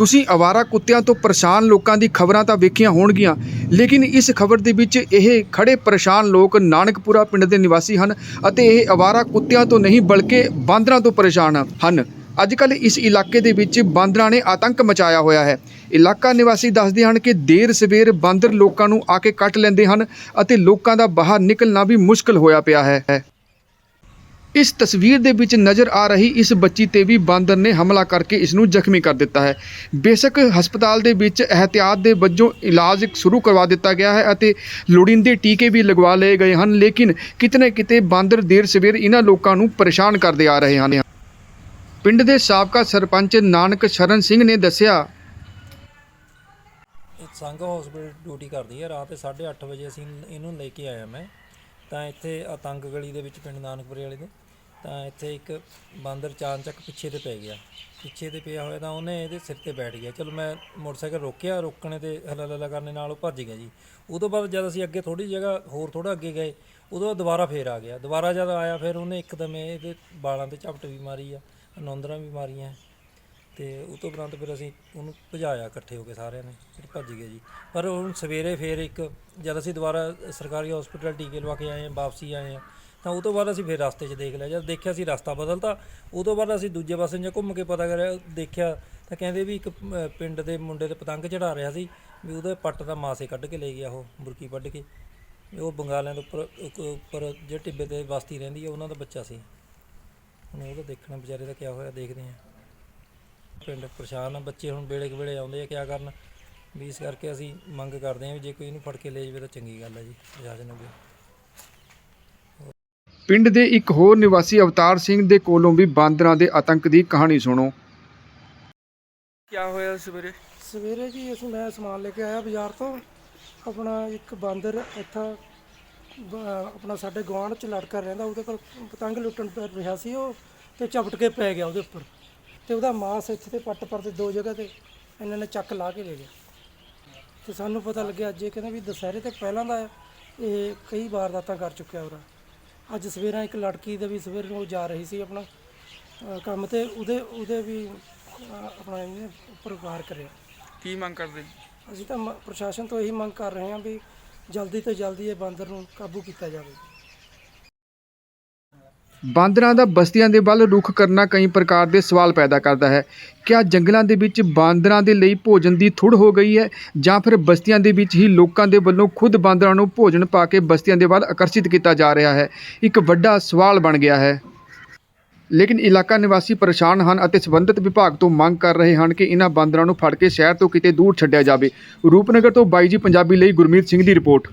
ਤੁਸੀਂ ਅਵਾਰਾ ਕੁੱਤਿਆਂ ਤੋਂ ਪਰੇਸ਼ਾਨ ਲੋਕਾਂ ਦੀ ਖਬਰਾਂ ਤਾਂ ਵੇਖੀਆਂ ਹੋਣਗੀਆਂ, ਲੇਕਿਨ ਇਸ ਖਬਰ ਦੇ ਵਿੱਚ ਇਹ ਖੜੇ ਪਰੇਸ਼ਾਨ ਲੋਕ ਨਾਨਕਪੁਰਾ ਪਿੰਡ ਦੇ ਨਿਵਾਸੀ ਹਨ ਅਤੇ ਇਹ ਅਵਾਰਾ ਕੁੱਤਿਆਂ ਤੋਂ ਨਹੀਂ ਬਲਕਿ ਬਾਂਦਰਾਂ ਤੋਂ ਪਰੇਸ਼ਾਨ ਹਨ। ਅੱਜ ਕੱਲ੍ਹ ਇਸ ਇਲਾਕੇ ਦੇ ਵਿੱਚ ਬਾਂਦਰਾਂ ਨੇ ਆਤੰਕ ਮਚਾਇਆ ਹੋਇਆ ਹੈ। ਇਲਾਕਾ ਨਿਵਾਸੀ ਦੱਸਦੇ ਹਨ ਕਿ ਦੇਰ ਸਵੇਰ ਬਾਂਦਰ ਲੋਕਾਂ ਨੂੰ ਆ ਕੇ ਕੱਟ ਲੈਂਦੇ ਹਨ ਅਤੇ ਲੋਕਾਂ ਦਾ ਬਾਹਰ ਨਿਕਲਣਾ ਵੀ ਮੁਸ਼ਕਲ ਹੋਇਆ ਪਿਆ ਹੈ। ਇਸ ਤਸਵੀਰ ਦੇ ਵਿੱਚ ਨਜ਼ਰ ਆ ਰਹੀ ਇਸ ਬੱਚੀ ਤੇ ਵੀ ਬਾਂਦਰ ਨੇ ਹਮਲਾ ਕਰਕੇ ਇਸ ਨੂੰ ਜ਼ਖਮੀ ਕਰ ਦਿੱਤਾ ਹੈ। ਬੇਸ਼ੱਕ ਹਸਪਤਾਲ ਦੇ ਵਿੱਚ ਅਹਤਿਆਤ ਦੇ ਵਜੋਂ ਇਲਾਜ ਸ਼ੁਰੂ ਕਰਵਾ ਦਿੱਤਾ ਗਿਆ ਹੈ ਅਤੇ ਲੋੜੀਂਦੇ ਟੀਕੇ ਵੀ ਲਗਵਾ ਲਏ ਗਏ ਹਨ, ਲੇਕਿਨ ਕਿਤੇ ਨਾ ਕਿਤੇ ਬਾਂਦਰ ਦੇਰ ਸਵੇਰ ਇਹਨਾਂ ਲੋਕਾਂ ਨੂੰ ਪਰੇਸ਼ਾਨ ਕਰਦੇ ਆ ਰਹੇ ਹਨ। ਪਿੰਡ ਦੇ ਸਾਬਕਾ ਸਰਪੰਚ ਨਾਨਕ ਸ਼ਰਨ ਸਿੰਘ ਨੇ ਦੱਸਿਆ ਸੰਘ ਹਸਪੀਟਲ ਡਿਊਟੀ ਕਰਦੀ ਹੈ, ਰਾਤ ਦੇ 8:30 ਵਜੇ ਅਸੀਂ ਇਹਨੂੰ ਲੈ ਕੇ ਆਇਆ ਮੈਂ। ਤਾਂ ਇੱਥੇ ਆਤੰਕ ਗਲੀ ਦੇ ਵਿੱਚ ਪਿੰਡ ਨਾਨਕਪੁਰੇ ਵਾਲੇ ਦੇ। ਤਾਂ ਇੱਥੇ ਇੱਕ ਬਾਂਦਰ ਚਾਨਚੱਕ ਪਿੱਛੇ ਤੇ ਪੈ ਗਿਆ। ਪਿੱਛੇ ਤੇ ਪਿਆ ਹੋਇਆ ਤਾਂ ਉਹਨੇ ਇਹਦੇ ਸਿਰ ਤੇ ਬੈਠ ਗਿਆ। ਚਲੋ ਮੈਂ ਮੋਟਰਸਾਈਕਲ ਰੋਕਿਆ, ਰੋਕਣੇ ਤੇ ਹਲਾਲਾ ਕਰਨੇ ਨਾਲ ਉਹ ਭੱਜ ਗਿਆ ਜੀ। ਉਦੋਂ ਬਾਅਦ ਜਦ ਅਸੀਂ ਅੱਗੇ ਥੋੜੀ ਜਗ੍ਹਾ ਹੋਰ ਥੋੜਾ ਅੱਗੇ ਗਏ, ਉਦੋਂ ਦੁਬਾਰਾ ਫੇਰ ਆ ਗਿਆ। ਦੁਬਾਰਾ ਜਦ ਆਇਆ ਫਿਰ ਉਹਨੇ ਇੱਕਦਮ ਇਹਦੇ ਬਾਲਾਂ ਤੇ ਝਪਟ ਵੀ ਮਾਰੀ ਆ ਨੌਂਦਰਾਂ ਵੀ ਮਾਰੀਆਂ। ਤੇ ਉਹ ਤੋਂ ਉਪਰੰਤ ਫਿਰ ਅਸੀਂ ਉਹਨੂੰ ਭਜਾਇਆ ਇਕੱਠੇ ਹੋ ਕੇ ਸਾਰਿਆਂ ਨੇ, ਫਿਰ ਭੱਜ ਗਏ ਜੀ। ਪਰ ਹੁਣ ਸਵੇਰੇ ਫੇਰ ਇੱਕ, ਜਦ ਅਸੀਂ ਦੁਬਾਰਾ ਸਰਕਾਰੀ ਹਸਪੀਟਲ ਟੀਕੇ ਲਵਾ ਕੇ ਆਏ ਹਾਂ, ਵਾਪਸੀ ਆਏ ਹਾਂ ਤਾਂ ਉਹ ਤੋਂ ਬਾਅਦ ਅਸੀਂ ਫਿਰ ਰਸਤੇ 'ਚ ਦੇਖ ਲਿਆ। ਜਦ ਦੇਖਿਆ ਅਸੀਂ ਰਸਤਾ ਬਦਲਤਾ, ਉਹ ਤੋਂ ਬਾਅਦ ਅਸੀਂ ਦੂਜੇ ਪਾਸੇ ਜਾਂ ਘੁੰਮ ਕੇ ਪਤਾ ਕਰਿਆ, ਦੇਖਿਆ ਤਾਂ ਕਹਿੰਦੇ ਵੀ ਇੱਕ ਪਿੰਡ ਦੇ ਮੁੰਡੇ ਤੇ ਪਤੰਗ ਚੜਾ ਰਿਹਾ ਸੀ ਵੀ ਉਹਦੇ ਪੱਟ ਦਾ ਮਾਸੇ ਕੱਢ ਕੇ ਲੈ ਗਿਆ ਉਹ ਬੁਰਕੀ ਵੱਢ ਕੇ। ਵੀ ਉਹ ਬੰਗਾਲਿਆਂ ਦੇ ਉੱਪਰ ਉੱਪਰ ਜਿਹੜੇ ਟਿੱਬੇ ਤੇ ਬਸਤੀ ਰਹਿੰਦੀ ਹੈ ਉਹਨਾਂ ਦਾ ਬੱਚਾ ਸੀ। ਹੁਣ ਉਹਦਾ ਦੇਖਣਾ ਵਿਚਾਰੇ ਦਾ ਕਿਆ ਹੋਇਆ, ਦੇਖਦੇ ਹਾਂ ਪਿੰਡ ਪਰੇਸ਼ਾਨ ਆ, ਬੱਚੇ ਹੁਣ ਵੇਲੇ ਕੁ ਵੇਲੇ ਆਉਂਦੇ ਆ, ਕਿਆ ਕਰਨ? ਵੀ ਇਸ ਕਰਕੇ ਅਸੀਂ ਮੰਗ ਕਰਦੇ ਹਾਂ ਵੀ ਜੇ ਕੋਈ ਇਹਨੂੰ ਫੜ ਕੇ ਲੈ ਜਾਵੇ ਤਾਂ ਚੰਗੀ ਗੱਲ ਹੈ ਜੀ ਪ੍ਰਸ਼ਾਸਨ ਨੂੰ ਪਿੰਡ ਦੇ ਇੱਕ ਹੋਰ ਨਿਵਾਸੀ ਅਵਤਾਰ ਸਿੰਘ ਦੇ ਕੋਲੋਂ ਵੀ ਬਾਂਦਰਾਂ ਦੇ ਆਤੰਕ ਦੀ ਕਹਾਣੀ ਸੁਣੋ। ਕਿਆ ਹੋਇਆ ਸਵੇਰੇ ਸਵੇਰੇ ਜੀ ਅਸੀਂ ਮੈਂ ਸਮਾਨ ਲੈ ਕੇ ਆਇਆ ਬਾਜ਼ਾਰ ਤੋਂ। ਆਪਣਾ ਇੱਕ ਬਾਂਦਰ ਇੱਥਾ ਆਪਣਾ ਸਾਡੇ ਗੁਆਂਢ ਚ ਲੜਕਾ ਰਹਿੰਦਾ ਉਹਦੇ ਕੋਲ ਪਤੰਗ ਲੁੱਟਣ ਦਾ ਰਿਹਾ ਸੀ ਉਹ ਤੇ ਝਪਟ ਕੇ ਪੈ ਗਿਆ ਉਹਦੇ ਉੱਪਰ। ਤੇ ਉਹਦਾ ਮਾਸ ਇੱਥੇ ਤੇ ਪੱਟ ਪਰ ਤੇ ਦੋ ਜਗ੍ਹਾ ਤੇ ਇਹਨਾਂ ਨੇ ਚੱਕ ਲਾ ਕੇ ਲੈ ਗਿਆ। ਤੇ ਸਾਨੂੰ ਪਤਾ ਲੱਗਿਆ ਅੱਜ ਇਹ ਕਹਿੰਦੇ ਵੀ ਦੁਸਹਿਰੇ ਤੇ ਪਹਿਲਾਂ ਦਾ ਇਹ ਕਈ ਵਾਰਦਾਤਾਂ ਕਰ ਚੁੱਕਿਆ ਉਹਦਾ। ਅੱਜ ਸਵੇਰਾਂ ਇੱਕ ਲੜਕੀ ਦੇ ਵੀ ਸਵੇਰ ਨੂੰ ਜਾ ਰਹੀ ਸੀ ਆਪਣਾ ਅ, ਕੰਮ ਤੇ ਉਹਦੇ ਉਹਦੇ ਵੀ ਅ, ਆਪਣਾ ਇਹਨੇ ਉੱਪਰ ਵਾਰ ਕਰਿਆ। ਕੀ ਮੰਗ ਕਰਦੇ? ਅਸੀਂ ਤਾਂ ਮ- ਪ੍ਰਸ਼ਾਸਨ ਤੋਂ ਇਹੀ ਮੰਗ ਕਰ ਰਹੇ ਹਾਂ ਵੀ ਜਲਦੀ ਤੋਂ ਜਲਦੀ ਇਹ ਬਾਂਦਰ ਨੂੰ ਕਾਬੂ ਕੀਤਾ ਜਾਵੇ। ਬਾਂਦਰਾਂ ਦਾ ਬਸਤੀਆਂ ਦੇ ਵੱਲ ਰੁਖ ਕਰਨਾ ਕਈ ਪ੍ਰਕਾਰ ਦੇ ਸਵਾਲ ਪੈਦਾ ਕਰਦਾ ਹੈ। ਕਿਆ ਜੰਗਲਾਂ ਦੇ ਵਿੱਚ ਬਾਂਦਰਾਂ ਦੇ ਲਈ ਭੋਜਨ ਦੀ ਥੁੜ ਹੋ ਗਈ ਹੈ ਜਾਂ ਫਿਰ ਬਸਤੀਆਂ ਦੇ ਵਿੱਚ ਹੀ ਲੋਕਾਂ ਦੇ ਵੱਲੋਂ ਖੁਦ ਬਾਂਦਰਾਂ ਨੂੰ ਭੋਜਨ ਪਾ ਕੇ ਬਸਤੀਆਂ ਦੇ ਵੱਲ ਆਕਰਸ਼ਿਤ ਕੀਤਾ ਜਾ ਰਿਹਾ ਹੈ? ਇੱਕ ਵੱਡਾ ਸਵਾਲ ਬਣ ਗਿਆ ਹੈ। ਲੇਕਿਨ ਇਲਾਕਾ ਨਿਵਾਸੀ ਪਰੇਸ਼ਾਨ ਹਨ ਅਤੇ ਸੰਬੰਧਿਤ ਵਿਭਾਗ ਤੋਂ ਮੰਗ ਕਰ ਰਹੇ ਹਨ ਕਿ ਇਹਨਾਂ ਬਾਂਦਰਾਂ ਨੂੰ ਫੜ ਕੇ ਸ਼ਹਿਰ ਤੋਂ ਕਿਤੇ ਦੂਰ ਛੱਡਿਆ ਜਾਵੇ। ਰੂਪਨਗਰ ਤੋਂ ਬਾਈ ਜੀ ਪੰਜਾਬੀ ਲਈ ਗੁਰਮੀਤ ਸਿੰਘ ਦੀ ਰਿਪੋਰਟ।